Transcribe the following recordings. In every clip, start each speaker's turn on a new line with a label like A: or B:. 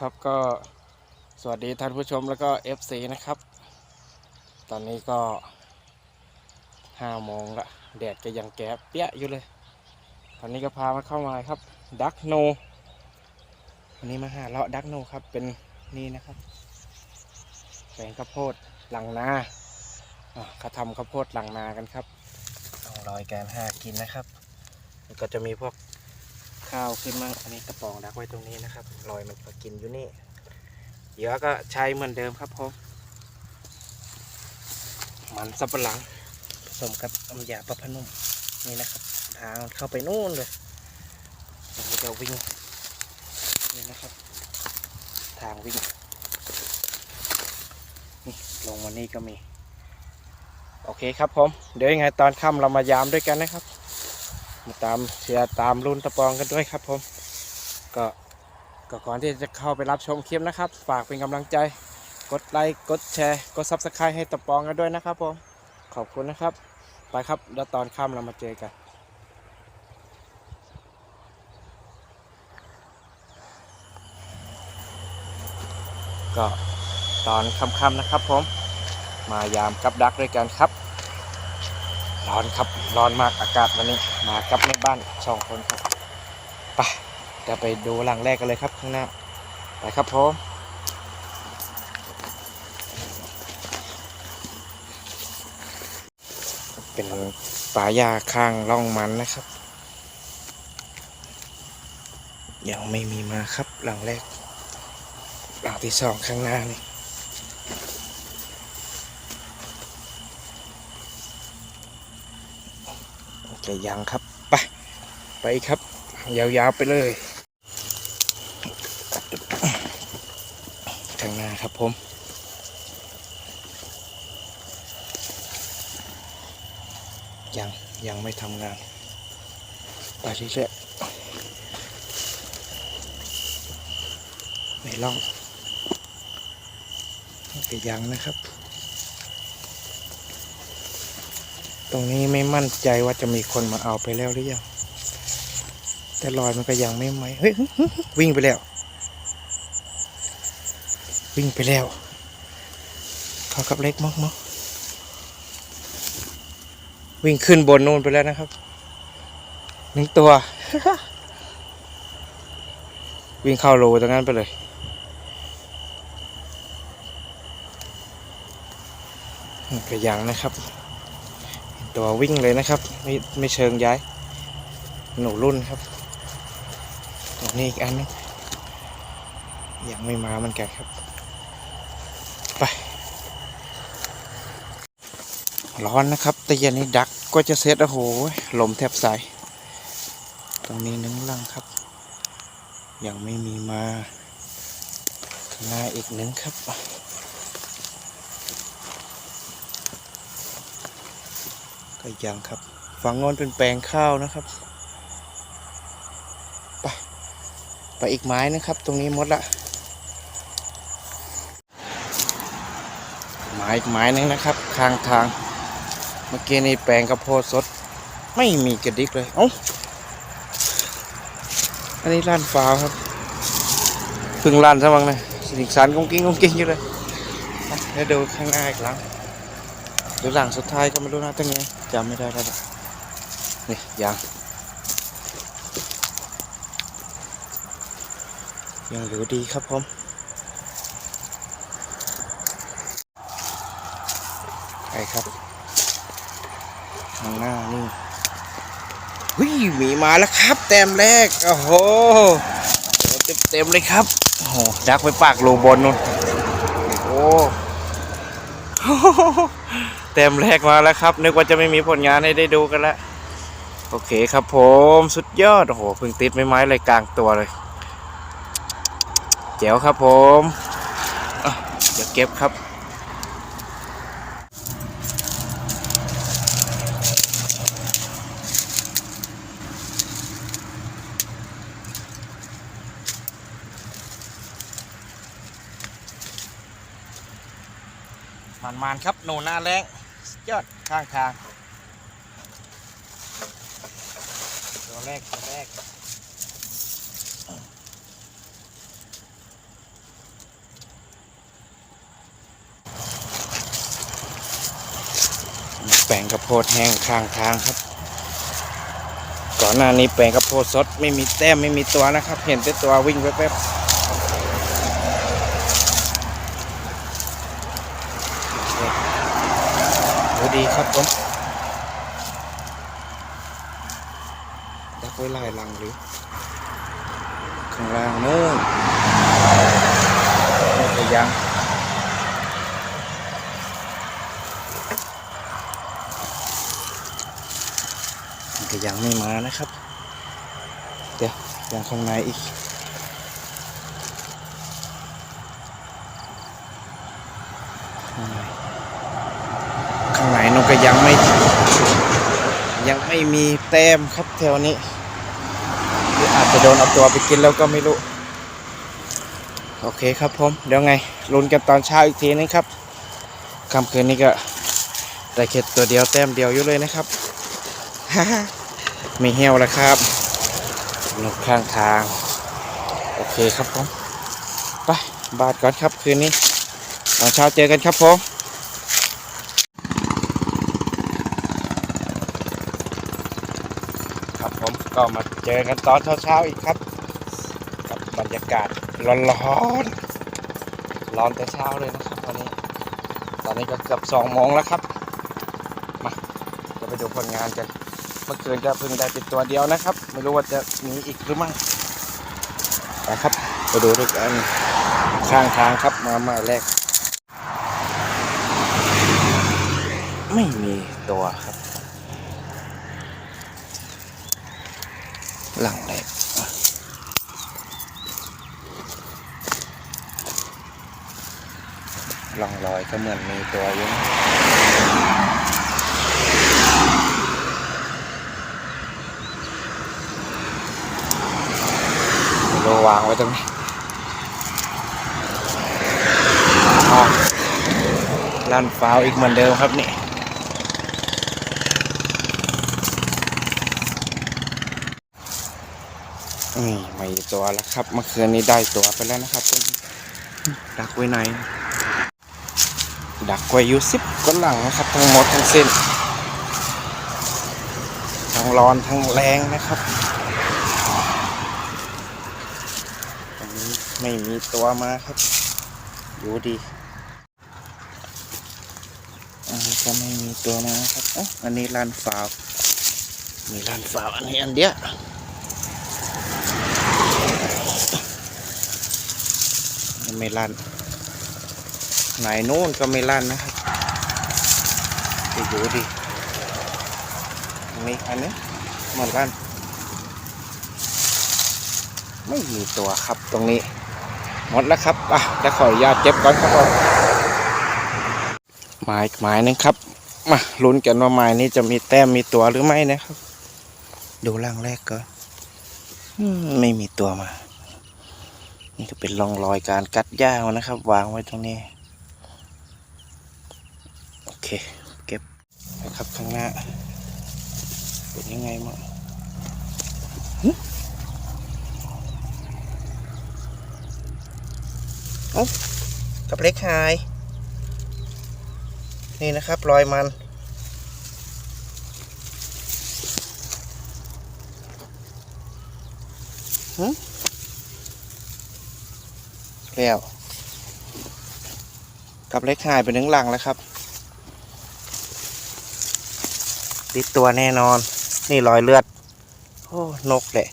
A: ครับก็สวัสดีท่านผู้ชมแล้วก็ FC นะครับ ตอนนี้ก็ห้าโมงละแดดก็ยังแก๊เปี้ยอยู่เลย ตอนนี้ก็พามาเข้ามาครับดักโนวันนี้มาหาเลาะดักโนครับเป็นนี่นะครับแปลงข้าวโพดหลังนาเขาทำข้าวโพดหลังนากันครับต้องรอยแการหากินนะครับ ก็จะมีพวก ข้าวขึ้นมาอันนี้กระป๋องดักไว้ตรงนี้นะครับรอยมันก็กินอยู่นี่เหยื่อก็ใช้เหมือนเดิมครับผมมันสับปะหลังผสมกับน้ำยาปลาพนุ่มนี่นะครับทางเข้าไปนู่นเลยเราจะวิ่งนี่นะครับ ทางวิ่งนี่ลงวันนี้ก็มี โอเคครับผม เดี๋ยวยังไงตอนค่ำเรามายามด้วยกันนะครับ มาตามเชียร์ตามรุ่นตะปองกันด้วยครับผมก็ก็ก่อนที่จะเข้าไปรับชมคลิปนะครับ ฝากเป็นกำลังใจ กดไลค์ กดแชร์ กดซับสไครต์ให้ตะปองกันด้วยนะครับผม ขอบคุณนะครับ ไปครับแล้วตอนค่ำเรามาเจอกัน ก็ตอนค่ำๆนะครับผม มายามกับดักด้วยกันครับ ร้อนครับ ร้อนมากอากาศวันนี้ มากับในบ้านสองคนครับไปเดี๋ยวไปดูหลังแรกกันเลยครับข้างหน้าไปครับผมเป็นป่ายาข้างร่องมันนะครับ ยังไม่มีมาครับหลังแรกหลังที่สองข้างหน้านี่ โอเคยังครับ ไป ไปครับ ยาวๆไปเลยข้างหน้าครับผมยัง ยังไม่ทำงาน ไปเรื่อยๆไม่ล่องโอเคยังนะครับ ตรงนี้ไม่มั่นใจว่าจะมีคนมาเอาไปแล้วหรือยัง แต่รอยมันก็ยังไม่ไหมเฮ้ยวิ่งไปแล้ว วิ่งไปแล้ว เขากับเล็กมากมั้งวิ่งขึ้นบนนู่นไปแล้วนะครับ หนึ่งตัว วิ่งเข้าโลตรงนั้นไปเลยก็ยังนะครับ ตัววิ่งเลยนะครับ ไม่ไม่เชิงย้าย หนูรุ่นครับตรงนี้อีกอันนึงยังไม่มาเหมันกันครับ ไป ร้อนนะครับแต่เย็นนี้ดักก็จะเซตโอ้โหลมแทบสายตรงนี้นึงลังครับ ยังไม่มีมาหน้าอีกหนึ่งครับ ก็ยังครับ ฝั่งโน้นเป็นแปลงข้าวนะครับ ไป ไปอีกไม้นะครับ ตรงนี้หมดละ ไม้อีกไม้นึงนะครับ ข้างทาง เมื่อกี้นี่แปลงข้าวโพดสด ไม่มีกระดิกเลย เอ้า อันนี้ร้านฟ้าครับพึ่งร้านซะบ้างนะสิงสารกุ้งกิ้งกุ้งกิ้งอยู่เลยเดี๋ยวดูข้างหน้าอีกหลังหรือหลังสุดท้ายก็ไม่รู้นะตั้งไง จำไม่ได้แล้วนี่ยังยังเหลือดีครับผมไปครับข้างหน้านี่วิมีมาแล้วครับ แต้มแรก โอ้โหเต็มเต็มๆเลยครับ โอ้โหดักไปปากโลบนนู่นโอ้ เต็มแรกมาแล้วครับ นึกว่าจะไม่มีผลงานให้ได้ดูกันแล้ว โอเคครับผมสุดยอด โอ้โหเพิ่งติดไม้ไม้เลยกลางตัวเลย เจ๋วครับผมอะเดี๋ยวเก็บครับมันมันๆครับหนูหน้าแรง ยอดข้างทาง ตัวแรกตัวแรกแปลงกระโพดแห้งข้างทางครับ ก่อนหน้านี้แปลงกระโพดสดไม่มีแต้มไม่มีตัวนะครับ เห็นแต่ตัววิ่งแป๊บๆ ดีครับผมดักไว้ไล่ลังหรือ ข้างล่างโน่นนี่ก็ยังมันก็ยังไม่มานะครับ เดี๋ยวยังข้างในอีกข้างใน นกก็ยังไม่ ยังไม่มีแต้มครับแถวนี้หรืออาจจะโดนเอาตัวไปกินแล้วก็ไม่รู้ โอเคครับผมเดี๋ยวไงลุ้นกันตอนเช้าอีกทีนึงครับค่ำคืนนี้ก็ได้เข็ดตัวเดียวแต้มเดียวอยู่เลยนะครับไม่เหี่ยวแล้วครับนกข้างทาง โอเคครับผมไปบาทก่อนครับคืนนี้ตอนเช้าเจอกันครับผม ครับผม ก็มาเจอกันตอนเช้าๆอีกครับ กับบรรยากาศร้อนๆร้อนแต่เช้าเลยนะครับวันนี้ ตอนนี้ก็เกือบสองโมงแล้วครับ มา จะไปดูผลงานกัน เมื่อคืนก็เพิ่งได้เป็นตัวเดียวนะครับ ไม่รู้ว่าจะมีอีกหรือไม่ไปครับไปดูด้วยกันข้างทางครับมามาแรก ไม่มีตัวครับ หลังแรกลองรอยก็เหมือนมีตัวอยู่นะไม่รู้วางไว้ตรงนี้อ๋อลั่นฟ้าวอีกเหมือนเดิมครับนี่ นี่ไม่ตัวแล้วครับ เมื่อคืนนี้ได้ตัวไปแล้วนะครับดักไว้ไหน ดักไว้อยู่สิบก้นหลังนะครับ ทั้งหมดทั้งสิ้นทั้งร้อนทั้งแรงนะครับตรงนี้ไม่มีตัวมาครับ อยู่ดีอันนี้ก็ไม่มีตัวมาครับอ๋ออันนี้ลานฝาวมีลานฝาวอันนี้อันเดียว ไม่ลั่น ไหนนู้นก็ไม่ลั่นนะครับไปดูดิมีอันนี้มันลั่น ไม่มีตัวครับตรงนี้ หมดแล้วครับ อะจะขออนุญาตเก็บก่อนครับผมหมายหมายนึงครับ มาลุ้นกันว่าหมายนี้จะมีแต้มมีตัวหรือไม่นะครับ ดูร่างแรกก่อนอืมไม่มีตัวมา นี่ก็เป็นร่องรอยการกัดหญ้านะครับ วางไว้ตรงนี้ โอเค เก็บนะครับข้างหน้า เป็นยังไงมั่งอ้ากับเล็กหาย นี่นะครับ รอยมัน แล้วกับเล็กหายไปหนึ่งหลังแล้วครับ ติดตัวแน่นอน นี่รอยเลือด โอ้ นกแหละ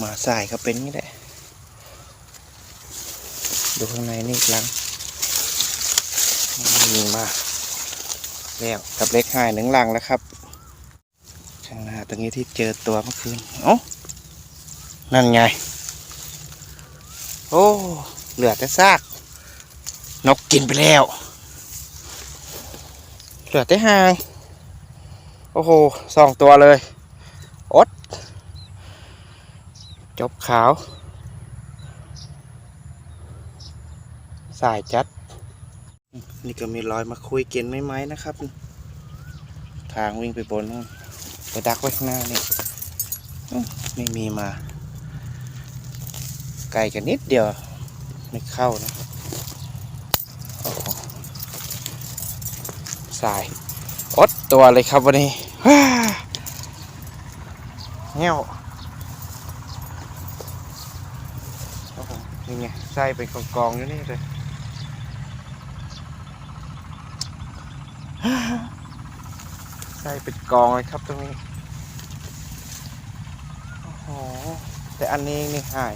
A: มาสายก็เป็นงี้แหละ ดูข้างในนี่อีกหลังนี่มาแล้วกับเล็กหายหนึ่งหลังแล้วครับ ข้างหน้าตรงนี้ที่เจอตัวเมื่อคืน เอ้า นั่นไง โอ้ เหลือแต่ซาก นกกินไปแล้ว เหลือแต่หาง โอ้โหสองตัวเลย อด จบขาว สายจัด นี่ก็มีรอยมาคุยเกินไม้ไม้นะครับ ทางวิ่งไปบนนู่นไปดักไว้ข้างหน้านี่ ไม่มีมา ไกลกันนิดเดียว ไม่เข้านะครับสายอดตัวเลยครับวันนี้เงี้ยวครับผมนี่ไงไส้เป็นกองๆอยู่นี่เลยไส้เป็นกองเลยครับตรงนี้ โอ้โห แต่อันนี้นี่หาย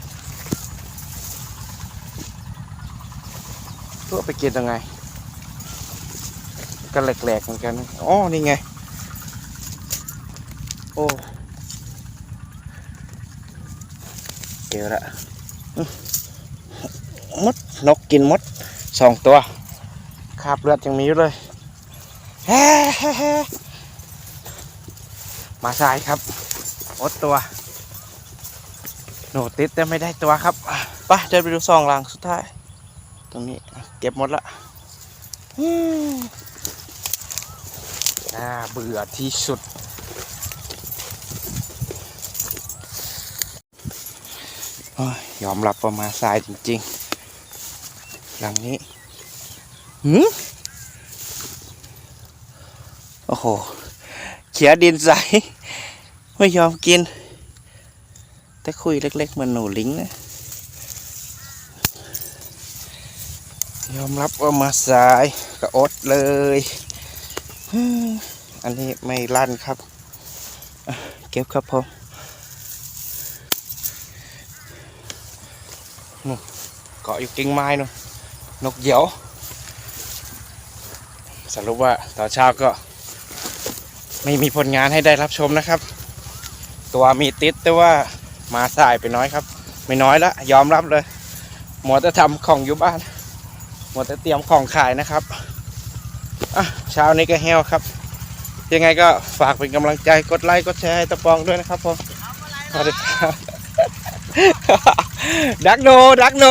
A: ตัวไปกินยังไงก็แหลกๆเหมือนกันอ๋อนี่ไง โอ้เจอละมดนกกินมดสองตัวคาบเลือดยังมีอยู่เลยแฮ่แฮ่แฮ่มาสายครับอดตัวหนูติดแต่ไม่ได้ตัวครับไปเดินไปดูซองหลังสุดท้าย รงนี้ เก็บหมดละน่าเบื่อที่สุดอยอมรับว่ามาสายจริงๆหลังนี้หืมโอ้โห เขียดินใส ไม่ยอมกิน แต่คุยเล็กๆเหมือนหนูลิงนะ ยอมรับว่ามาสายก็อดเลย อันนี้ไม่ลั่นครับ เก็บครับผมนู่นเกาะอยู่กิ่งไม้นู่นนกเหยี่ยว สรุปว่าตอนเช้าก็ไม่มีผลงานให้ได้รับชมนะครับ ตัวมีติดแต่ว่ามาสายไปน้อยครับ ไม่น้อยละยอมรับเลยหมดจะทำของอยู่บ้าน หมดแต่เตรียมของขายนะครับอะเช้านี้ก็แห้วครับ ยังไงก็ฝากเป็นกำลังใจกดไลค์กดแชร์ให้ตะปองด้วยนะครับผมสวัสดีครับดักโนดักโน